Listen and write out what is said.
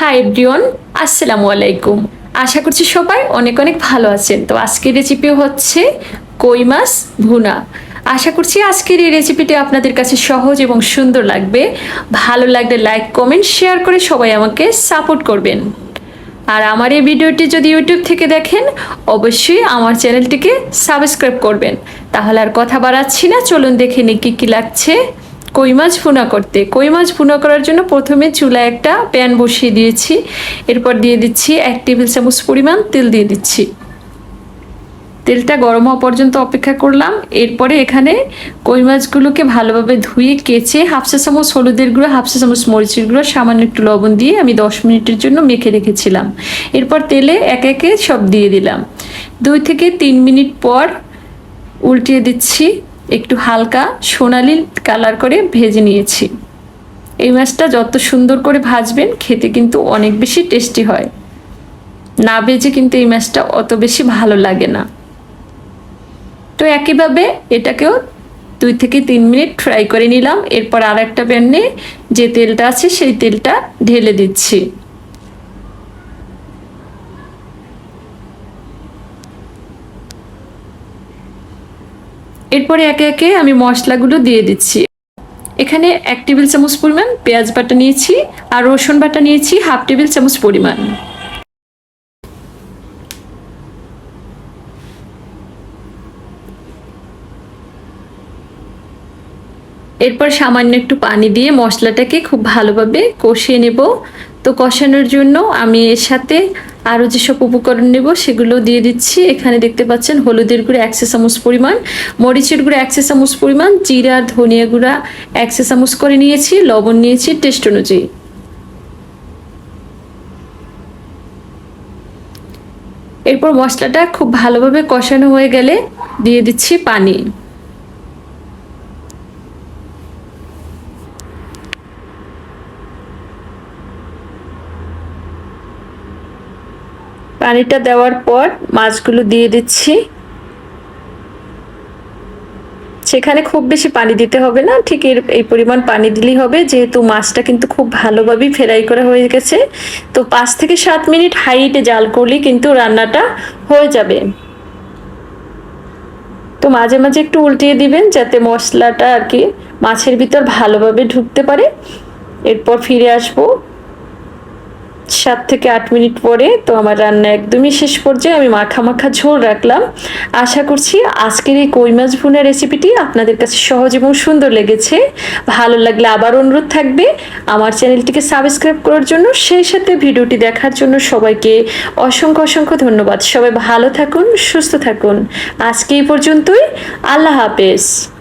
Hi everyone আসসালামু আলাইকুম। আশা করছি সবাই অনেক অনেক ভালো আছেন। তো আজকের রেসিপি হচ্ছে কই মাছ ভুনা। আশা করছি আজকের এই রেসিপিটি আপনাদের কাছে সহজ এবং সুন্দর লাগবে। ভালো লাগলে লাইক কমেন্ট শেয়ার করে সবাই আমাকে সাপোর্ট করবেন। আর আমার এই ভিডিওটি যদি ইউটিউব থেকে দেখেন, অবশ্যই আমার চ্যানেলটিকে সাবস্ক্রাইব করবেন। তাহলে আর কথা বাড়াচ্ছি না, চলুন দেখে নিই কী কী লাগছে। কই মাছ ভুনা করতে। কই মাছ ভুনা করার জন্য প্রথমে চুলায় একটা প্যান বসিয়ে দিয়েছি। এরপর দিয়ে দিচ্ছি এক টেবিল চামচ পরিমাণ তেল দিয়ে দিচ্ছি। তেলটা গরম হওয়া পর্যন্ত অপেক্ষা করলাম। এরপরে এখানে কই মাছগুলোকে ভালোভাবে ধুয়ে কেচে হাফসা চামচ হলুদের গুঁড়ো হাফসা চামচ মরিচের গুঁড়ো, সামান্য একটু লবণ দিয়ে আমি দশ মিনিটের জন্য মেখে রেখেছিলাম। এরপর তেলে একে একে সব দিয়ে দিলাম। দুই থেকে তিন মিনিট পর উল্টিয়ে দিচ্ছি। একটু হালকা সোনালি কালার করে ভেজে নিয়েছি। এই মাছটা যত সুন্দর করে ভাজবেন, খেতে কিন্তু অনেক বেশি টেস্টি হয়। না ভেজে কিন্তু এই মাছটা অত বেশি ভালো লাগে না। তো একইভাবে এটাকেও দুই থেকে তিন মিনিট ফ্রাই করে নিলাম। এরপর আর একটা প্যানে যে তেলটা আছে, সেই তেলটা ঢেলে দিচ্ছি। এরপরে একে একে আমি মশলাগুলো দিয়ে দিচ্ছি। এখানে এক টেবিল চামচ পরিমাণ পেঁয়াজ বাটা নিয়েছি আর রসুন বাটা নিয়েছি হাফ টেবিল চামচ পরিমাণ। এরপর সামান্য একটু পানি দিয়ে মশলাটাকে খুব ভালোভাবে কষিয়ে নেব। তো কষানোর জন্য আমি এর সাথে আরও যেসব উপকরণ নেব সেগুলো দিয়ে দিচ্ছি। এখানে দেখতে পাচ্ছেন হলুদের গুঁড়ো একশো চামচ পরিমাণ, মরিচের গুঁড়ো একশো চামচ পরিমাণ, জিরা, ধনিয়া গুঁড়া একশো চামচ করে নিয়েছি, লবণ নিয়েছি টেস্ট অনুযায়ী। এরপর মশলাটা খুব ভালোভাবে কষানো হয়ে গেলে দিয়ে দিচ্ছি পানি। পানিটা দেওয়ার পর মাছগুলো দিয়ে দিচ্ছি। সেখানে খুব বেশি পানি দিতে হবে না, ঠিক এর, এই পরিমাণ পানি দিলেই হবে। যেহেতু মাছটা কিন্তু খুব ভালোভাবেই ফ্রাই করা হয়ে গেছে। তো পাঁচ থেকে সাত মিনিট হাইটে জাল করলে কিন্তু রান্নাটা হয়ে যাবে। তো মাঝে মাঝে একটু উল্টিয়ে দিবেন যাতে মশলাটা আর কি মাছের ভিতর ভালোভাবে ঢুকতে পারে। এরপর ফিরে আসব। সাত থেকে আট মিনিট পরে তো আমার রান্না একদমই শেষ পর্যায়ে আমি মাখা মাখা ঝোল রাখলাম। আশা করছি আজকের এই কই মাছ ভুনা রেসিপিটি আপনাদের কাছে সহজ এবং সুন্দর লেগেছে। ভালো লাগলে আবার অনুরোধ থাকবে আমার চ্যানেলটিকে সাবস্ক্রাইব করার জন্য। সেই সাথে ভিডিওটি দেখার জন্য সবাইকে অসংখ্য অসংখ্য ধন্যবাদ। সবাই ভালো থাকুন, সুস্থ থাকুন। আজকে এই পর্যন্তই। আল্লাহ হাফেজ।